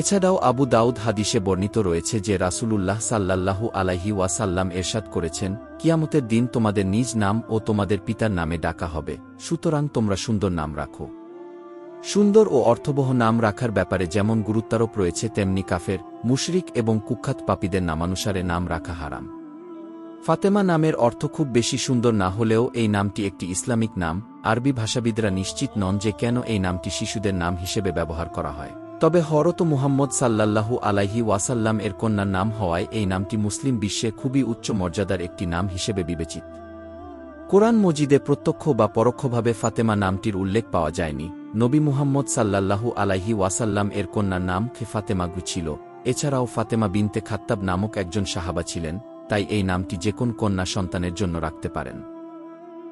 এছাড়াও আবু দাউদ হাদিসে বর্ণিত রয়েছে যে রাসূলুল্লাহ সাল্লাল্লাহু আলাইহি ওয়াসাল্লাম এরশাদ করেছেন, কিয়ামতের দিন তোমাদের নিজ নাম ও তোমাদের পিতার নামে ডাকা হবে, সুতরাং তোমরা সুন্দর নাম রাখো। সুন্দর ও অর্থবহ নাম রাখার ব্যাপারে যেমন গুরুত্বারোপ রয়েছে, তেমনি কাফের, মুশরিক এবং কুখ্যাত পাপীদের নামানুসারে নাম রাখা হারাম। ফাতেমা নামের অর্থ খুব বেশি সুন্দর না হলেও এই নামটি একটি ইসলামিক নাম, আরবি ভাষাবিদরা নিশ্চিত নন যে কেন এই নামটি শিশুদের নাম হিসেবে ব্যবহার করা হয়। তবে হরত মুহাম্মদ সাল্লাল্লাহু আলাইহি ওয়াসাল্লাম এর কন্যার নাম হওয়ায় এই নামটি মুসলিম বিশ্বে খুবই উচ্চ মর্যাদার একটি নাম হিসেবে বিবেচিত। কোরআন মজিদে প্রত্যক্ষ বা পরোক্ষভাবে ফাতেমা নামটির উল্লেখ পাওয়া যায়নি। নবী মুহাম্মদ সাল্লাল্লাহু আলাইহি ওয়াসাল্লাম এর কন্যার নাম খে ফাতেমাগু ছিল এছাড়াও ফাতেমা বিনতে খাত্তাব নামক একজন সাহাবা ছিলেন, তাই এই নামটি যে কোন কন্যা সন্তানের জন্য রাখতে পারেন।